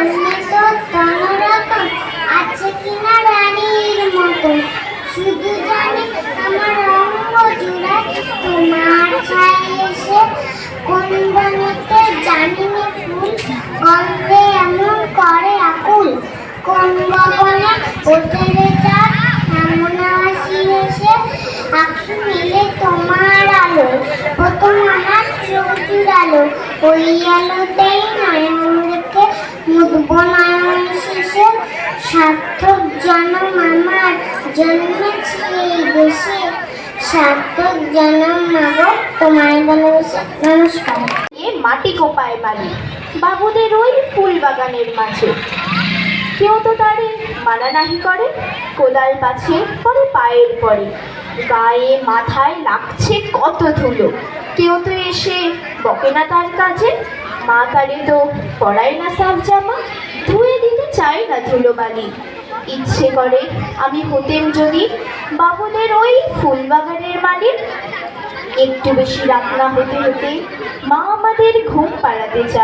সামনে তো তনরতন আছে কিনা রানীর মতো। শুধু জানি আমার অঙ্গ জুড়ায় তোমার ছায়া এসে কোন বনেতে জানি না ফুল গন্ধে এমন করে আকুল। কোন ভবনে ওঠে চাঁদ এমন হাসি এসে আখি মিলে তোমার আলো। প্রথম আমার চোখ জুড়ালো, ওই আলোতেই নয়ন রেখে মুদব নয়ন শেষে সার্থক জনম আমার জন্মেছি এই দেশে। সার্থক জনম মাগো তোমায় ভালোবেসে নমস্কার। এ মাটি কোপায় বাড়ি বাবুদের ওই ফুল বাগানের মাঝে। কেউ তো তারে মানা নাহি করে, কোদাল পাছে পরে পায়ের পরে। গায়ে মাথায় লাগছে কত ধুলো, কেউ তো এসে বকে না তার কাজে মা কালি তো পড়ায় না সাফ জামা, ধুয়ে দিতে চায় না ধুলো বালি ইচ্ছে করে আমি হতেন যদি বাবুদের ওই ফুলবাগানের মালিক। একটু বেশি রান্না হতে হতে মা আমাদের ঘুম পাড়াতে চায়।